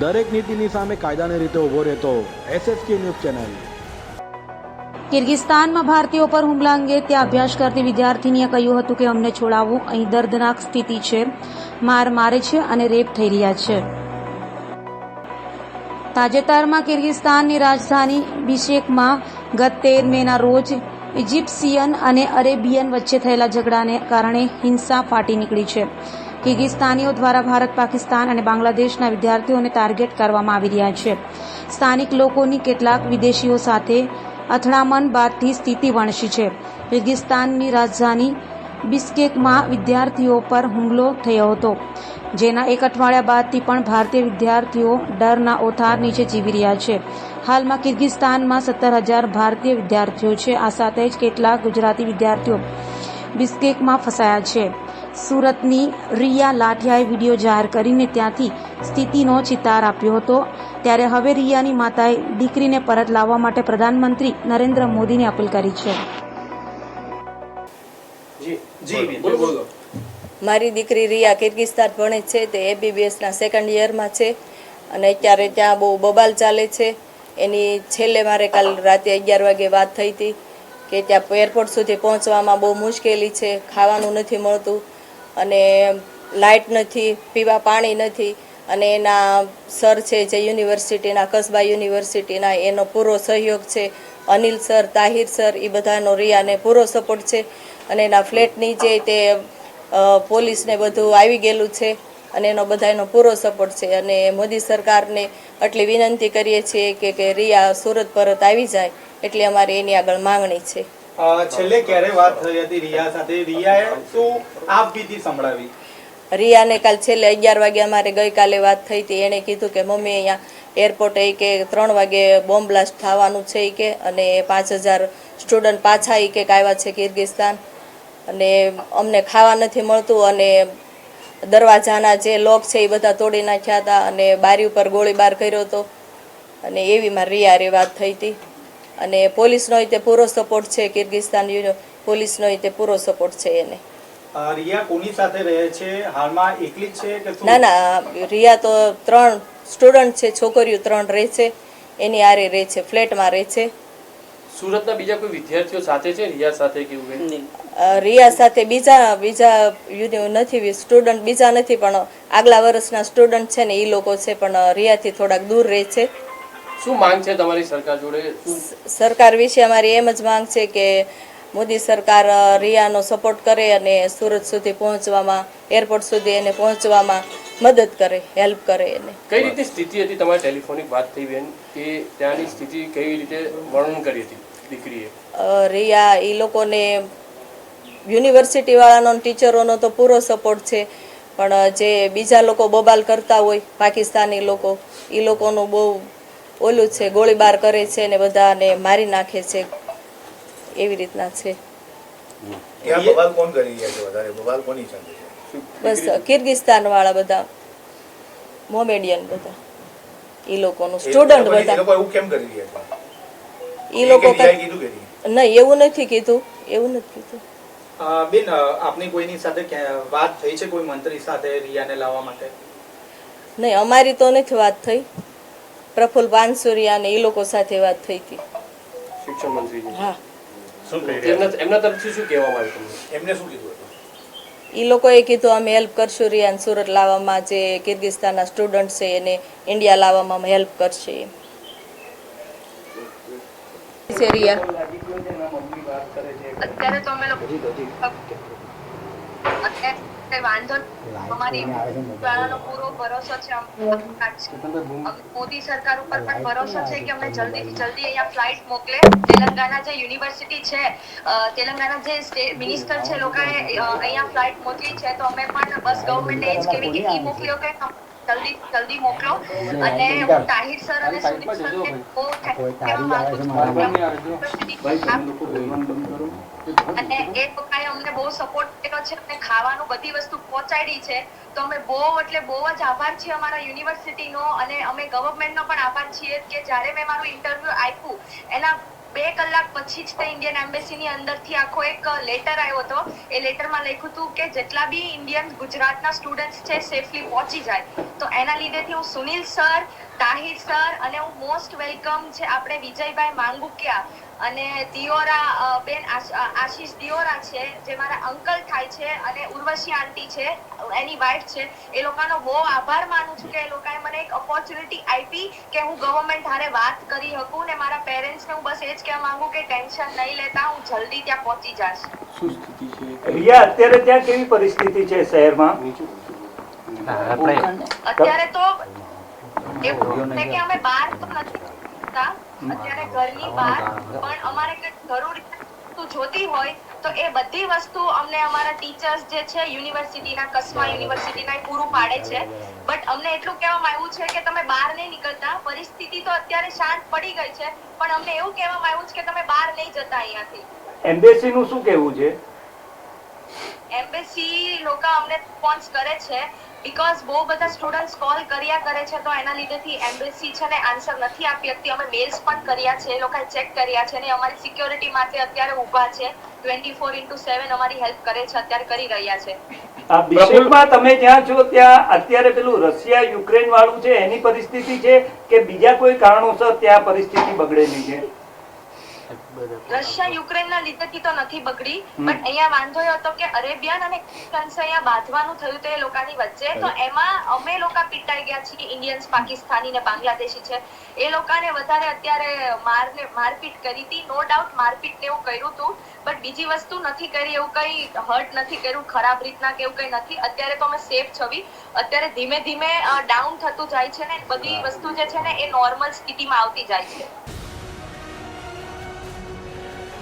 દરેક નીતિની સામે કાયદાની રીતે ઊભો રહેતો એસએસકે ન્યૂઝ ચેનલ. કિર્ગિસ્તાનમાં ભારતીયો પર હુમલા અંગે ત્યાં અભ્યાસ કરતી વિદ્યાર્થીનીએ કહ્યું હતું કે અમને છોડાવવું અહીં દર્દનાક સ્થિતિ છે. માર મારે છે અને રેપ થઈ રહ્યા છે. તાજેતરમાં કિર્ગિસ્તાનની રાજધાની બિશેકમાં ગત તેર મેના રોજ ઇજિપ્શિયન અને અરેબિયન વચ્ચે થયેલા ઝઘડાને કારણે હિંસા ફાટી નીકળી છે. કિર્ગિસ્તાનીઓ દ્વારા ભારત, પાકિસ્તાન અને બાંગ્લાદેશના વિદ્યાર્થીઓને ટાર્ગેટ કરવામાં આવી રહ્યા છે. સ્થાનિક લોકોની કેટલાક વિદેશીઓ સાથે અથડામણ બાદથી સ્થિતિ વણસી છે. કિર્ગિસ્તાનની રાજધાની બિસ્કેકમાં વિદ્યાર્થીઓ પર હુમલો થયો હતો, જેના એક અઠવાડિયા બાદથી પણ ભારતીય વિદ્યાર્થીઓ ડરના ઓથાર નીચે જીવી રહ્યા છે. હાલમાં કિર્ગિસ્તાનમાં સત્તર હજાર ભારતીય વિદ્યાર્થીઓ છે. આ સાથે જ કેટલાક ગુજરાતી વિદ્યાર્થીઓ બિસ્કેકમાં ફસાયા છે. સુરતની રિયા લાઠિયાએ વીડિયો જાહેર કરીને ત્યાંથી સ્થિતિનો ચિતાર આપ્યો હતો. ત્યારે હવે રિયાની માતાએ દીકરીને પરત લાવવા માટે પ્રધાનમંત્રી નરેન્દ્ર મોદીને અપીલ કરી છે. જી જી બોલો, બોલો બોલો. મારી દીકરી રિયા કિર્ગિસ્તાન ભણે છે. તે એબીબીએસના સેકન્ડ યરમાં છે અને અત્યારે ત્યાં બહુ બબાલ ચાલે છે. એની છેલ્લે મારે કાલ રાતે અગિયાર વાગે વાત થઈ હતી કે ત્યાં એરપોર્ટ સુધી પહોંચવામાં બહુ મુશ્કેલી છે. ખાવાનું નથી મળતું. અને લાઇટ નથી, પીવા પાણી નથી. અને એના સર છે જે યુનિવર્સિટીના, કસબા યુનિવર્સિટીના, એનો પૂરો સહયોગ છે. અનિલ સર, તાહિર સર એ બધાનો રિયાને પૂરો સપોર્ટ છે. અને એના ફ્લેટની જે તે પોલીસને બધું આવી ગયેલું છે. અને એનો બધાનો પૂરો સપોર્ટ છે. અને મોદી સરકારને આટલી વિનંતી કરીએ છીએ કે કે રિયા સુરત પરત આવી જાય. એટલે અમારી એની આગળ માંગણી છે. છેલ્લે ક્યારે વાત થઈ હતી રિયા સાથે? રિયાએ શું આપ બીતી સંભળાવી? રિયાને કાલ છેલ્લે અગિયાર વાગે અમારે ગઈકાલે વાત થઈ હતી. એણે કીધું કે મમ્મી અહીંયા એરપોર્ટે કે ત્રણ વાગે બોમ્બ બ્લાસ્ટ થવાનું છે કે, અને પાંચ હજાર સ્ટુડન્ટ પાછા એ કે આવ્યા છે કિર્ગિસ્તાન અને અમને ખાવા નથી મળતું અને દરવાજાના જે લોક છે એ બધા તોડી નાખ્યા હતા અને બારી ઉપર ગોળીબાર કર્યો હતો. અને એવીમાં રિયારે વાત થઈ હતી. અને પોલીસનો તે પૂરો સપોર્ટ છે કિર્ગિસ્તાન પોલીસનો તે પૂરો સપોર્ટ છે એને. રિયા કોની સાથે રહે છે? હાલમાં એકલી છે કે ના ના રિયા તો ત્રણ સ્ટુડન્ટ છે છોકરીઓ ત્રણ રહે છે એની આરે રહે છે ફ્લેટમાં રહે છે. સુરતના બીજા કોઈ વિદ્યાર્થીઓ સાથે છે? રિયા સાથે કે એવું રિયા સાથે બીજા બીજા નથી સ્ટુડન્ટ બીજા નથી પણ આગલા વર્ષના સ્ટુડન્ટ છે ને એ લોકો છે પણ રિયાથી થોડાક દૂર રહે છે. શું માંગ છે તમારી સરકાર જોડે? સરકાર વિશે અમારી એમ જ માંગ છે કે મોદી સરકાર રિયાનો સપોર્ટ કરે અને સુરત સુધી પહોંચવામાં એરપોર્ટ સુધી એને પહોંચવામાં મદદ કરે હેલ્પ કરે એને. કઈ રીતે સ્થિતિ હતી? તમારી ટેલિફોનિક વાત થઈ બેન કે ત્યાંની સ્થિતિ કેવી રીતે વર્ણન કરી હતી દીકરીએ? રિયા એ લોકોને યુનિવર્સિટી વાળાનો ટીચરોનો તો પૂરો સપોર્ટ છે પણ જે બીજા લોકો બબાલ કરતા હોય પાકિસ્તાની લોકો એ લોકોનું બહુ ઓલું છે ગોળીબાર કરે છે ને બધાને મારી નાખે છે. એવી રીતના છે. ત્યાં બવાલ કોણ કરી રહ્યા છે વધારે? બવાલ કોની સાથે છે? બસ કિર્ગિસ્તાન વાળા બધા. મોમેડિયન બધા. એ લોકોનું સ્ટુડન્ટ બધા. એવું કેમ કરી રહ્યા એ લોકો નહીં? એવું નથી કીધું. એવું નથી કીધું. બેન આપની કોઈની સાથે વાત થઈ છે કોઈ મંત્રી સાથે રિયાને લાવવા માટે? નહીં અમારી તો નથી વાત થઈ. પ્રફુલ્લ બાનસુરિયા ને એ લોકો સાથે વાત થઈ હતી. શિક્ષણ મંત્રીજી. હા. શું કહી રહ્યા એમના એમના તરફથી શું કહેવામાં આવ્યું એમને શું કીધું એ લોકોએ કીધું અમે હેલ્પ કરશું રિયાને સુરત લાવવામાં જે કિર્ગિસ્તાનના સ્ટુડન્ટ છે એને ઇન્ડિયા લાવવામાં અમે હેલ્પ કરશે. રિયા અત્યારે તો અમે વાંધો. અમારી પૂરો ભરોસો છે મોદી સરકાર ઉપર પણ ભરોસો છે કે અમને જલ્દીથી જલ્દી અહીંયા ફ્લાઇટ મોકલે. તેલંગાના જે યુનિવર્સિટી છે તેલંગાના જે મિનિસ્ટર છે લોકોએ અહીંયા ફ્લાઇટ મોકલી છે તો અમે પણ બસ ગવર્મેન્ટે એ જ કહેવી કે મોકલ્યો કે જલ્દી જલ્દી મોકલો. અને હું તાહિર સર અને સુદીપ સરને બહુ એ લોકોએ અમને બહુ સપોર્ટ કર્યો છે અને ખાવાનું બધી વસ્તુ પહોંચાડી છે. તો અમે બહુ એટલે બહુ જ આભાર છીએ અમારા યુનિવર્સિટીનો અને અમે ગવર્મેન્ટનો પણ આભાર છીએ કે જ્યારે મેં મારું ઇન્ટરવ્યુ આપ્યું એના બે કલાક પછી જ તે ઇન્ડિયન એમ્બેસીની અંદરથી આખો એક લેટર આવ્યો હતો. એ લેટરમાં લખ્યું હતું કે જેટલા બી ઇન્ડિયન ગુજરાતના સ્ટુડન્ટ્સ છે સેફલી પહોંચી જાય. તો એના લીધેથી હું સુનિલ સર તાહિર સર અને હું મોસ્ટ વેલકમ છે આપણે વિજયભાઈ માંગુકિયા અને દિયોરા બેન આશીષ દિયોરા છે જે મારા અંકલ થાય છે અને ઉર્વશી આંટી છે એની વાઇફ છે. એ લોકોનો બહુ આભાર માનું છું કે એ લોકોએ મને એક ઓપોર્ચ્યુનિટી આપી કે હું ગવર્મેન્ટ હારે વાત કરી શકું ને મારા પેરેન્ટ્સને હું બસ એ જ કહેવા માંગુ કે ટેન્શન નહીં લેતા હું જલ્દી ત્યાં પહોંચી જઈશ શું સ્થિતિ છે? રિયા અત્યારે ત્યાં કેવી પરિસ્થિતિ છે શહેરમાં? અત્યારે તો એવું. છે કે અમે બહાર તો નથી જતા. અત્યારે ઘરની બહાર. પણ અમારે કંઈક જરૂરી વસ્તુ જોતી હોય તો એ બધી વસ્તુ અમને અમારા ટીચર્સ જે છે યુનિવર્સિટીના કસ્મા યુનિવર્સિટીના પૂરું પાડે છે. બટ અમને એટલું કહેવામાં આવ્યું છે કે તમે બહાર નહીં નીકળતા. પરિસ્થિતિ તો અત્યારે શાંત પડી ગઈ છે. પણ અમને એવું કહેવામાં આવ્યું છે કે તમે બહાર નહીં જતા અહીંયાથી. એમ્બેસીનું શું કહેવું છે? એમ્બેસી લોકો અમને રિસ્પોન્સ કરે છે. બીકોઝ બહુ બધા સ્ટુડન્ટ્સ કોલ કર્યા કરે છે તો એના લીધેથી એમ્બેસી છે ને આન્સર નથી આપી શકતી. અમે મેલ્સ પણ કર્યા છે એ લોકોએ ચેક કર્યા છે ને અમારી સિક્યોરિટી માટે અત્યારે ઊભા છે. ટ્વેન્ટી ફોર ઇન્ટુ સેવન અમારી હેલ્પ કરે છે અત્યારે કરી રહ્યા છે. આ બિશ્કેકમાં તમે જ્યાં છો ત્યાં અત્યારે પેલું રશિયા યુક્રેન વાળું છે એની પરિસ્થિતિ છે કે બીજા કોઈ કારણોસર ત્યાં પરિસ્થિતિ બગડેલી છે? રશિયા યુક્રેનના લીધેથી તો નથી બગડી બટ અહીંયા વાંધો એ હતો કે અરેબિયન અને ક્રિશ્ચન્સ અહીંયા બાંધવાનું થયું તે લોકોની વચ્ચે. તો એમાં અમે લોકો પીટાઈ ગયા છીએ ઇન્ડિયન્સ પાકિસ્તાની ને બાંગ્લાદેશી છે. એ લોકોને વધારે અત્યારે મારને મારપીટ કરી હતી. નો ડાઉટ મારપીટ ને એવું કર્યું હતું બટ બીજી વસ્તુ નથી કરી એવું કઈ હર્ટ નથી કર્યું ખરાબ રીતના કે એવું કઈ નથી. અત્યારે તો અમે સેફ છવી. અત્યારે ધીમે ધીમે ડાઉન થતું જાય છે ને બધી વસ્તુ જે છે ને એ નોર્મલ સ્થિતિમાં આવતી જાય છે.